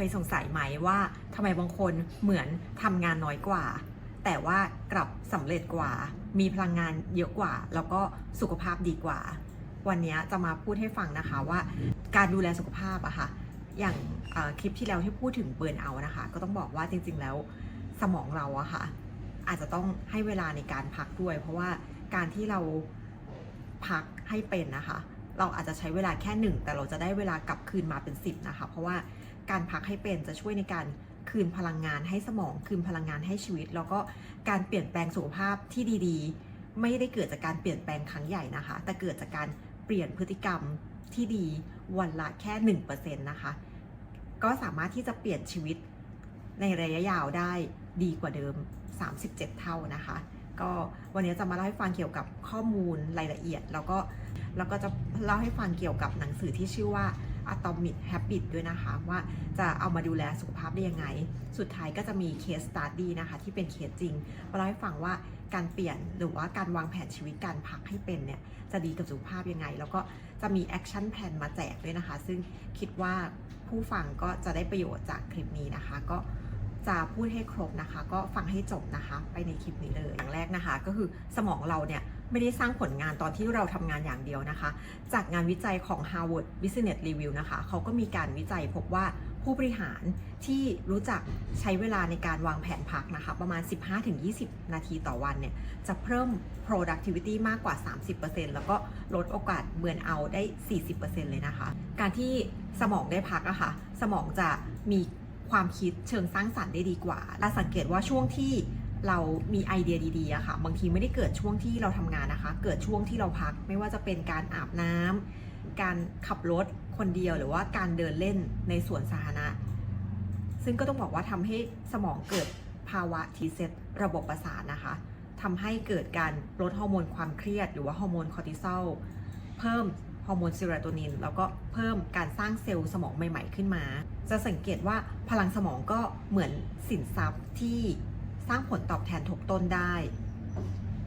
คยสงสัยไหมว่าทำไมบางคนเหมือนทำงานน้อยกว่า แต่ว่ากลับสำเร็จกว่า มีพลังงานเยอะกว่า แล้วก็สุขภาพดีกว่า วันนี้จะมาพูดให้ฟังนะคะว่าการดูแลสุขภาพอะค่ะอย่างคลิปที่แล้วที่พูดถึงเบิร์นเอาท์นะคะ ก็ต้องบอกว่าจริง ๆ แล้วสมองเราอะค่ะ อาจจะต้องให้เวลาในการพักด้วย เพราะว่าการที่เราพักให้เป็นนะคะ เราอาจจะใช้เวลาแค่หนึ่งแต่เราจะได้เวลากลับคืนมาเป็นสิบนะคะ เพราะว่า การพักให้เป็นจะช่วยในการคืนพลังงานให้สมอง คืนพลังงานให้ชีวิต แล้วก็การเปลี่ยนแปลงสุขภาพที่ดีๆ ไม่ได้เกิดจากการเปลี่ยนแปลงครั้งใหญ่นะคะ แต่เกิดจากการเปลี่ยนพฤติกรรมที่ดีวันละแค่ 1%นะคะ ก็สามารถที่จะเปลี่ยนชีวิตในระยะยาวได้ดีกว่าเดิม 37 เท่านะคะ ก็วันนี้จะมาเล่าให้ฟังเกี่ยวกับข้อมูลรายละเอียด แล้วก็แล้วก็จะเล่าให้ฟังเกี่ยวกับหนังสือที่ชื่อว่า Atomic Habit ด้วยนะคะว่าจะเอามาดูแลสุขภาพได้ยังไง สุดท้ายก็จะมี case study นะคะที่เป็นเคสจริงมาเล่าให้ฟังว่าการเปลี่ยนหรือว่าการวางแผนชีวิตการพักให้เป็นเนี่ยจะดีกับสุขภาพยังไง แล้วก็จะมี action plan มาแจกด้วยนะคะ ซึ่งคิดว่าผู้ฟังก็จะได้ประโยชน์จากคลิปนี้นะคะ ก็จะพูดให้ครบนะคะ ก็ฟังให้จบนะคะ ไปในคลิปนี้เลยอย่างแรกนะคะ ก็คือสมองเราเนี่ย ไม่ได้สร้างผลงานตอนที่เราทำงานอย่างเดียวนะคะ จากงานวิจัยของ Harvard Business Review นะคะ เขาก็มีการวิจัยพบว่าผู้บริหารที่รู้จักใช้เวลาในการวางแผนพักนะคะ ประมาณ 15-20 นาทีต่อวันเนี่ย จะเพิ่ม productivity มากกว่า 30%แล้วก็ลดโอกาสเบือนเอาได้ 40%เลยนะคะ การที่สมองได้พักอะค่ะ สมองจะมีความคิดเชิงสร้างสรรค์ได้ดีกว่า และสังเกตว่าช่วงที่ เรามีไอเดียดีๆอะค่ะ บางทีไม่ได้เกิดช่วงที่เราทำงานนะคะ เกิดช่วงที่เราพัก ไม่ว่าจะเป็นการอาบน้ำการขับรถคนเดียวหรือว่าการเดินเล่นในสวนสาธารณะ ซึ่งก็ต้องบอกว่าทำให้สมองเกิดภาวะทีเซตระบบประสาทนะคะทำให้เกิดการลดฮอร์โมนความเครียด หรือว่าฮอร์โมนคอร์ติซอล เพิ่มฮอร์โมนเซโรโทนิน แล้วก็เพิ่มการสร้างเซลล์สมองใหม่ ๆ ขึ้นมา จะสังเกตว่าพลังสมองก็เหมือนสินทรัพย์ที่ สร้างผลตอบแทนทบต้นได้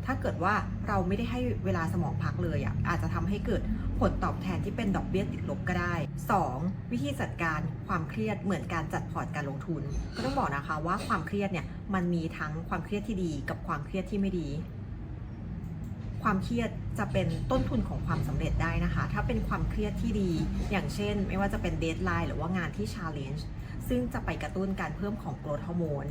ถ้าเกิดว่าเราไม่ได้ให้เวลาสมองพักเลยอะอาจจะทำให้เกิดผลตอบแทนที่เป็นดอกเบี้ยติดลบก็ได้ 2. วิธีจัดการความเครียดเหมือนการจัดพอร์ตการลงทุน ก็ต้องบอกนะคะว่าความเครียดเนี่ยมันมีทั้งความเครียดที่ดีกับความเครียดที่ไม่ดี ความเครียดจะเป็นต้นทุนของความสำเร็จได้นะคะ ถ้าเป็นความเครียดที่ดี อย่างเช่น ไม่ว่าจะเป็นเดทไลน์หรือว่างานที่ชาเลนจ์ซึ่งจะไปกระตุ้นการเพิ่มของโกรทฮอร์โมน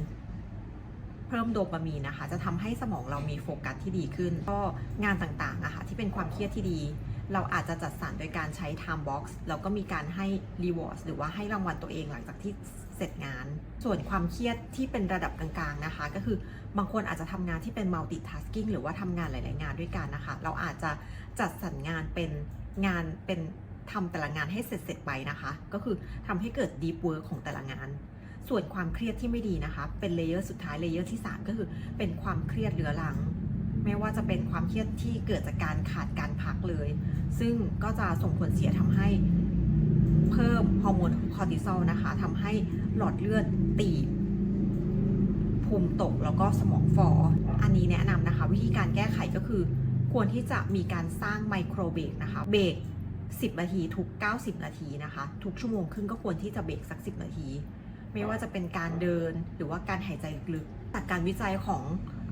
พิ่มโดปามีนนะคะ จะทำให้สมองเรามีโฟกัสที่ดีขึ้น ก็งานต่างๆอะคะ่ะที่เป็นความเครียดที่ดี เราอาจจะจัดสรรโดยการใช้ time box แล้วก็มีการให้ reward หรือว่าให้รางวัลตัวเองหลังจากที่เสร็จงาน ส่วนความเครียดที่เป็นระดับกลางๆนะคะ ก็คือบางคนอาจจะทำงานที่เป็น multitasking หรือว่าทำงานหลาย ๆ งานด้วยกันนะคะ เราอาจจะจัดสรรงานเป็นงานเป็นทำแต่ละงานให้เสร็จๆไปนะคะ ก็คือทำให้เกิด deep work ของแต่ละงาน ส่วนความเครียดที่ไม่ดีนะคะ เป็นเลเยอร์สุดท้ายเลเยอร์ที่ 3 ก็คือเป็นความเครียดเรื้อรัง ไม่ว่าจะเป็นความเครียดที่เกิดจากการขาดการพักเลย ซึ่งก็จะส่งผลเสียทำให้เพิ่มฮอร์โมนคอร์ติซอลนะคะทำให้หลอดเลือดตีบภูมิตกแล้วก็สมองฟออันนี้แนะนำนะคะ วิธีการแก้ไขก็คือ ควรที่จะมีการสร้างไมโครเบรกนะคะ เบรก10 นาทีทุก 90 นาทีนะคะ ทุกชั่วโมงครึ่งก็ควรที่จะเบรกสัก 10 นาที ไม่ว่าจะเป็นการเดินหรือว่าการหายใจลึกๆจากการวิจัยของ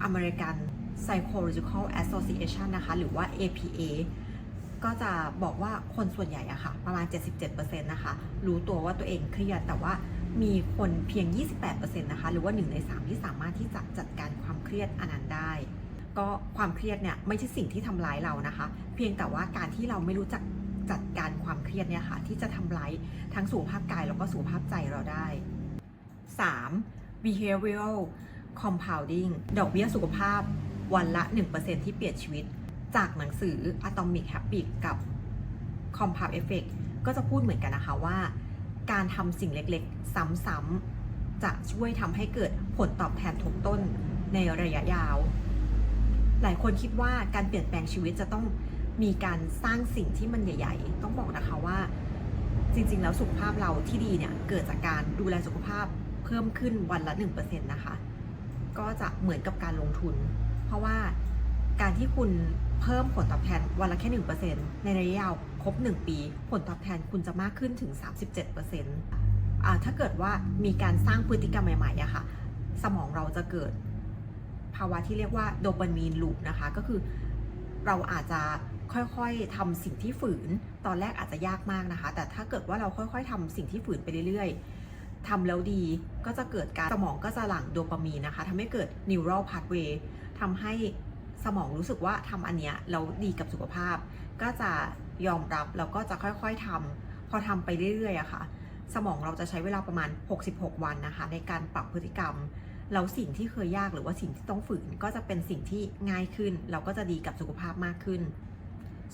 American Psychological Association นะคะ หรือว่า APA ก็จะบอกว่าคนส่วนใหญ่อะค่ะ ประมาณ 77%นะคะ รู้ตัวว่าตัวเองเครียดแต่ว่ามีคนเพียง 28%นะคะ หรือว่า 1 ใน 3 ที่สามารถที่จะจัดการความเครียดอันนั้นได้ ก็ความเครียดเนี่ยไม่ใช่สิ่งที่ทำร้ายเรานะคะ เพียงแต่ว่าการที่เราไม่รู้จักจัดการความเครียดเนี่ยค่ะ ที่จะทำร้ายทั้งสุขภาพกายแล้วก็สุขภาพใจเราได้ 3. behavioral compounding ดอกเบี้ยสุขภาพวันละ 1%ที่เปลี่ยนชีวิต จากหนังสือ Atomic Habit กับ Compound Effect ก็จะพูดเหมือนกันนะคะว่า การทำสิ่งเล็กๆ ซ้ำๆ จะช่วยทำให้เกิดผลตอบแทนทบต้นในระยะยาว หลายคนคิดว่าการเปลี่ยนแปลงชีวิตจะต้องมีการสร้างสิ่งที่มันใหญ่ ๆ ต้องบอกนะคะว่า จริงๆ แล้วสุขภาพเราที่ดีเนี่ย เกิดจากการดูแลสุขภาพ พิ่มขึ้นวันละ 1%นะคะ ก็จะเหมือนกับการลงทุน เพราะว่าการที่คุณเพิ่มผลตอบแทนวันละแค่ 1%ในระยะยาวครบ 1 ปี ผลตอบแทนคุณจะมากขึ้นถึง 37%อ่าถ้าเกิดว่ามีการสร้างพฤติกรรมใหม่ๆอะค่ะ สมองเราจะเกิด ภาวะที่เรียกว่าโดปามีนลูปนะคะ ก็คือเราอาจจะค่อยๆทำสิ่งที่ฝืน ตอนแรกอาจจะยากมากนะคะ แต่ถ้าเกิดว่าเราค่อยๆทำสิ่งที่ฝืนไปเรื่อยๆ ทำแล้วดีก็จะเกิดการสมองก็จะหลั่งโดปามีนนะคะทำให้เกิด neural pathway ทำให้สมองรู้สึกว่าทำอันเนี้ยแล้วดีกับสุขภาพ ก็จะยอมรับแล้วก็จะค่อยๆทำพอทำไปเรื่อยๆอะค่ะ สมองเราจะใช้เวลาประมาณ 66 วันนะคะ ในการปรับพฤติกรรมแล้วสิ่งที่เคยยากหรือว่าสิ่งที่ต้องฝืนก็จะเป็นสิ่งที่ง่ายขึ้น เราก็จะดีกับสุขภาพมากขึ้น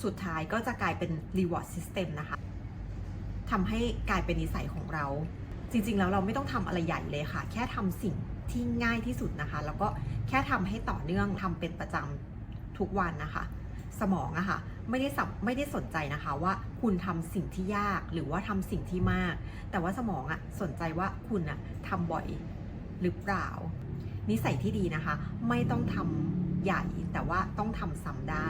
สุดท้ายก็จะกลายเป็น reward system นะคะทำให้กลายเป็นนิสัยของเรา ริงๆแล้วเราไม่ต้องทำอะไรใหญ่เลยค่ะ แค่ทำสิ่งที่ง่ายที่สุดนะคะ แล้วก็แค่ทำให้ต่อเนื่องทำเป็นประจำทุกวันนะคะ สมองอะค่ะไม่ได้สับไม่ได้สนใจนะคะว่าคุณทำสิ่งที่ยากหรือว่าทำสิ่งที่มาก แต่ว่าสมองอะสนใจว่าคุณอะทำบ่อยหรือเปล่า นิสัยที่ดีนะคะ ไม่ต้องทำใหญ่แต่ว่าต้องทำซ้ำได้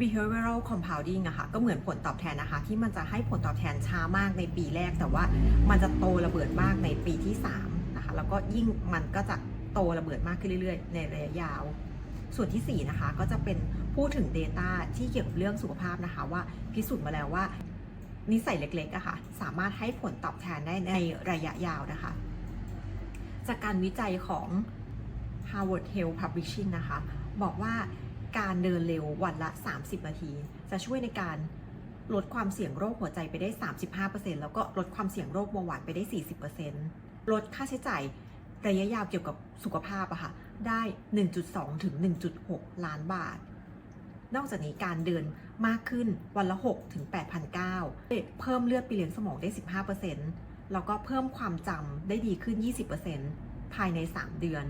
behavioral compounding อะค่ะก็เหมือนผลตอบแทนนะคะ ที่มันจะให้ผลตอบแทนช้ามากในปีแรก แต่ว่ามันจะโตระเบิดมากในปีที่3นะคะแล้วก็ยิ่งมันก็จะโตระเบิดมากขึ้นเรื่อยๆ ในระยะยาว ส่วนที่ 4 นะคะ ก็จะเป็นพูดถึง Data ที่เกี่ยวกับเรื่องสุขภาพนะคะ ว่าพิสูจน์มาแล้วว่า นิสัยเล็กๆอะค่ะสามารถให้ผลตอบแทนได้ในระยะยาวนะคะ จากการวิจัยของ Harvard Health Publishing นะคะ บอกว่า การเดินเร็ววันละ 30 นาที จะช่วยในการลดความเสี่ยงโรคหัวใจไปได้ 35%แล้วก็ลดความเสี่ยงโรคเบาหวานไปได้ 40%ลดค่าใช้จ่ายระยะยาวเกี่ยวกับสุขภาพอะค่ะ ได้ 1.2 ถึง 1.6 ล้านบาท นอกจากนี้การเดินมากขึ้นวันละ 6 ถึง8,900เพิ่มเลือดไปเลี้ยงสมองได้ 15%แล้วก็เพิ่มความจำได้ดีขึ้น 20%ภายใน 3 เดือน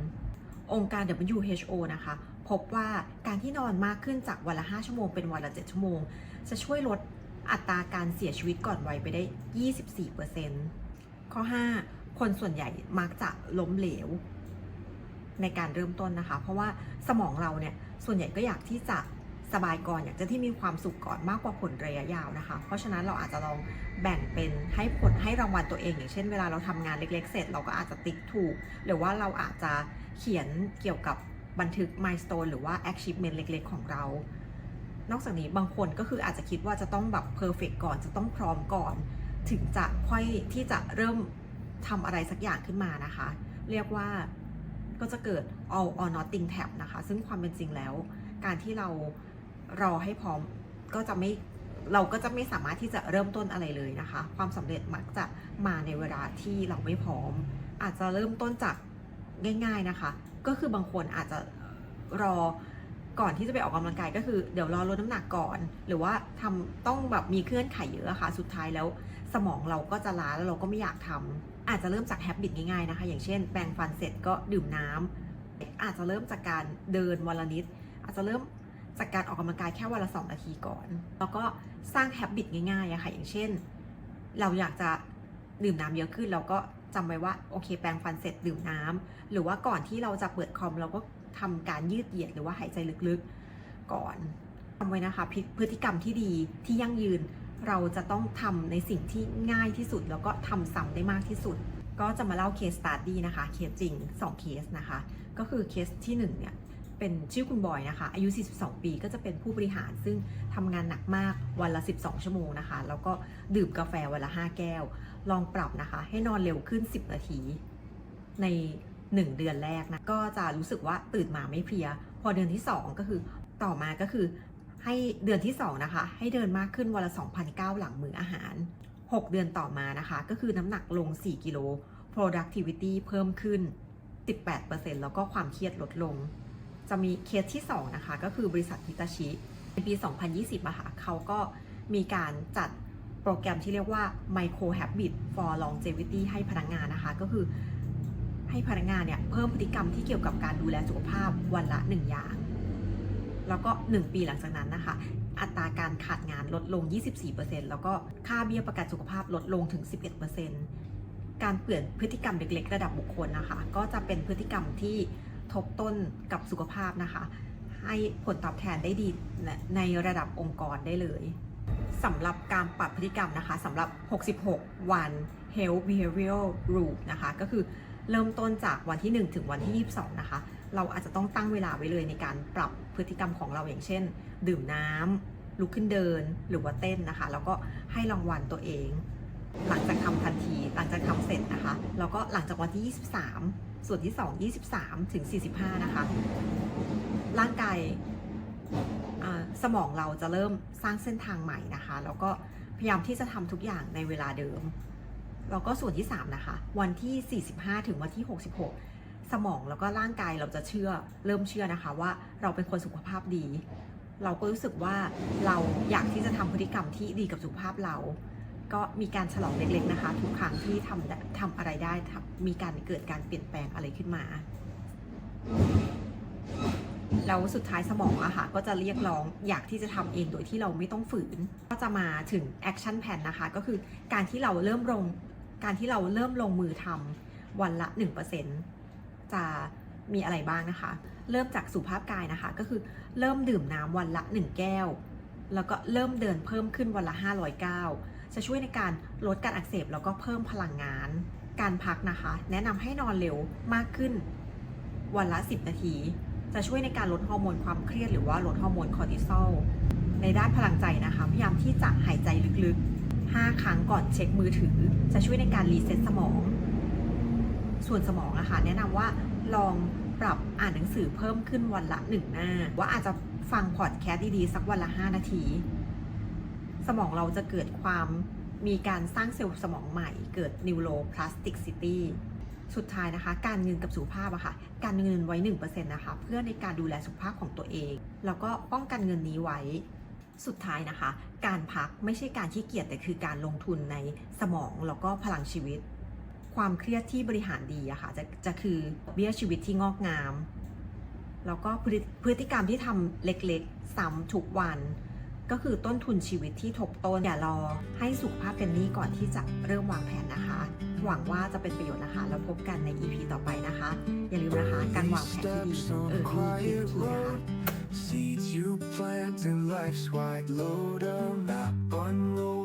องค์การ WHO นะคะ พบว่าการที่นอนมากขึ้นจากวันละ 5 ชั่วโมงเป็นวันละ 7 ชั่วโมง จะช่วยลดอัตราการเสียชีวิตก่อนวัยไปได้ 24%ข้อ 5 คนส่วนใหญ่มักจะล้มเหลว ในการเริ่มต้นนะคะ เพราะว่าสมองเราเนี่ยส่วนใหญ่ก็อยากที่จะสบายก่อนอยากจะที่มีความสุขก่อนมากกว่าผลระยะยาวนะคะ เพราะฉะนั้นเราอาจจะลองแบ่งเป็นให้ผลให้รางวัลตัวเองอย่างเช่นเวลาเราทำงานเล็กๆ เสร็จ เราก็อาจจะติ๊กถูก หรือว่าเราอาจจะเขียนเกี่ยวกับ บันทึก milestone หรือว่า achievement เล็ก ๆ ของเรา นอกจากนี้บางคนก็คืออาจจะคิดว่าจะต้องแบบ perfect ก่อนจะต้องพร้อมก่อน ถึงจะค่อยที่จะเริ่มทำอะไรสักอย่างขึ้นมานะคะ เรียกว่าก็จะเกิด all or nothing tab นะคะ ซึ่งความเป็นจริงแล้ว การที่เรารอให้พร้อมก็จะไม่เราก็จะไม่สามารถที่จะเริ่มต้นอะไรเลยนะคะ ความสำเร็จมักจะมาในเวลาที่เราไม่พร้อม อาจจะเริ่มต้นจากง่าย ๆนะคะ ก็คือบางคนอาจจะรอก่อนที่จะไปออกกำลังกายก็คือเดี๋ยวรอลดน้ำหนักก่อน หรือว่าทำต้องแบบมีเคลื่อนไขเยอะค่ะ สุดท้ายแล้วสมองเราก็จะล้าแล้วเราก็ไม่อยากทำอาจจะเริ่มจากแฮบบิตง่ายๆนะคะ อย่างเช่น แปรงฟันเสร็จก็ดื่มน้ำอาจจะเริ่มจากการเดินวันละนิด อาจจะเริ่มจากการออกกำลังกายแค่วันละสองนาทีก่อน แล้วก็สร้างแฮบบิตง่ายๆอะค่ะอย่างเช่น เราอยากจะดื่มน้ำเยอะขึ้นเราก็ จำไว้ว่าโอเค แปรงฟันเสร็จดื่มน้ำหรือว่าก่อนที่เราจะเปิดคอมเราก็ทำการยืดเหยียดหรือว่าหายใจลึกๆก่อนจำไว้นะคะพฤติกรรมที่ดีที่ยั่งยืนเราจะต้องทำในสิ่งที่ง่ายที่สุด แล้วก็ทำซ้ำได้มากที่สุด ก็จะมาเล่าเคสสตาร์ดี้นะคะเคสจริง 2 เคสนะคะ ก็คือเคสที่ 1 เนี่ยเป็นชื่อคุณบอยนะคะ อายุ 42 ปี ก็จะเป็นผู้บริหารซึ่งทำงานหนักมากวันละ 12 ชั่วโมงนะคะ แล้วก็ดื่มกาแฟวันละ 5 แก้ว ลองปรับนะคะ ให้นอนเร็วขึ้น 10 นาที ใน 1 เดือนแรกนะ ก็จะรู้สึกว่าตื่นมาไม่เพลีย พอเดือนที่ 2 ก็คือต่อมาก็คือให้เดือนที่2นะคะ ให้เดินมากขึ้นวันละ2,009หลังมื้ออาหาร 6 เดือนต่อมานะคะ ก็คือน้ำหนักลง 4 กิโล productivity เพิ่มขึ้น 18%แล้วก็ความเครียดลดลง จะมีเคสที่ 2 นะคะ ก็คือบริษัทฮิตาชิในปี 2020อะค่ะเขาก็มีการจัด โปรแกรมที่เรียกว่า Micro Habit for Longevity ให้พนักงานนะคะ ก็คือให้พนักงานเนี่ยเพิ่มพฤติกรรมที่เกี่ยวกับการดูแลสุขภาพวันละ 1 อย่าง แล้วก็ 1 ปีหลังจากนั้นนะคะ อัตราการขาดงานลดลง 24%แล้วก็ค่าเบี้ยประกันสุขภาพลดลงถึง 11%การเปลี่ยนพฤติกรรมเล็กๆ ระดับบุคคลนะคะ ก็จะเป็นพฤติกรรมที่ทบต้นกับสุขภาพนะคะ ให้ผลตอบแทนได้ดีในระดับองค์กรได้เลย สำหรับการปรับพฤติกรรมนะคะสำหรับ 66 วัน Health Behavioral Rule นะคะ ก็คือเริ่มต้นจากวันที่ 1 ถึงวันที่ 22 นะคะ เราอาจจะต้องตั้งเวลาไว้เลยในการปรับพฤติกรรมของเราอย่างเช่น ดื่มน้ำลุกขึ้นเดินหรือว่าเต้นนะคะ แล้วก็ให้รางวัลตัวเอง หลังจากทำทันทีหลังจากทำเสร็จนะคะ แล้วก็หลังจากวันที่ 23 ส่วนที่ 2 23 ถึง 45 นะคะ ร่างกาย สมองเราจะเริ่มสร้างเส้นทางใหม่นะคะ แล้วก็พยายามที่จะทำทุกอย่างในเวลาเดิม แล้วก็ส่วนที่ 3 นะคะ วันที่ 45 ถึงวันที่ 66 สมองแล้วก็ร่างกายเราจะเชื่อเริ่มเชื่อนะคะว่าเราเป็นคนสุขภาพดี เราก็รู้สึกว่าเราอยากที่จะทำพฤติกรรมที่ดีกับสุขภาพเรา ก็มีการฉลองเล็กๆนะคะ ทุกครั้งที่ทำได้ทำอะไรได้มีการเกิดการเปลี่ยนแปลงอะไรขึ้นมา แล้วสุดท้ายสมองอะค่ะก็จะเรียกร้องอยากที่จะทำเองโดยที่เราไม่ต้องฝืน ก็จะมาถึงแอคชั่นแ n นนะคะ ก็คือการที่เราเริ่มลงการที่เราเริ่มลงมือทำวันละ 1%จะมีอะไรบ้างนะคะ เริ่มจากสุขภาพกายนะคะ ก็คือเริ่มดื่มน้ำวันละ 1 แก้ว แล้วก็เริ่มเดินเพิ่มขึ้นวันละ 500ก้าวจะช่วยในการลดการอักเสบแล้วก็เพิ่มพลังงาน การพักนะคะ แนะนำให้นอนเร็วมากขึ้นวันละ 10 นาที จะช่วยในการลดฮอร์โมนความเครียดหรือว่าลดฮอร์โมนคอร์ติซอลในด้านพลังใจนะคะ พยายามที่จะหายใจลึกๆ 5 ครั้งก่อนเช็คมือถือ จะช่วยในการรีเซ็ตสมอง ส่วนสมองอะค่ะแนะนำว่าลองปรับอ่านหนังสือเพิ่มขึ้นวันละหนึ่งหน้า ว่าอาจจะฟังพอดแคสต์ดีๆ สักวันละ 5 นาที สมองเราจะเกิดความมีการสร้างเซลล์สมองใหม่ เกิด neuroplasticity สุ สุดท้ายนะคะ การเงินกับสุขภาพอะค่ะ การเงินไว้ 1%นะคะ เพื่อในการดูแลสุขภาพของตัวเอง แล้วก็ป้องกันเงินนี้ไว้ สุดท้ายนะคะ การพักไม่ใช่การขี้เกียจแต่คือการลงทุนในสมองแล้วก็พลังชีวิต ความเครียดที่บริหารดีอะค่ะจะจะคือเบี้ยชีวิตที่งอกงาม แล้วก็พฤติกรรมที่ทำเล็กๆซ้ำทุกวัน ก็คือต้นทุนชีวิตที่ทบต้นอย่ารอให้สุขภาพเป็นหนี้ก่อนที่จะเริ่มวางแผนนะคะ หวังว่าจะเป็นประโยชน์นะคะ แล้วพบกันใน EP ต่อไปนะคะ อย่าลืมนะคะ การวางแผนที่ดีเออดีดีทีนะคะ Seeds you plant in life's wide load, a map unrolled.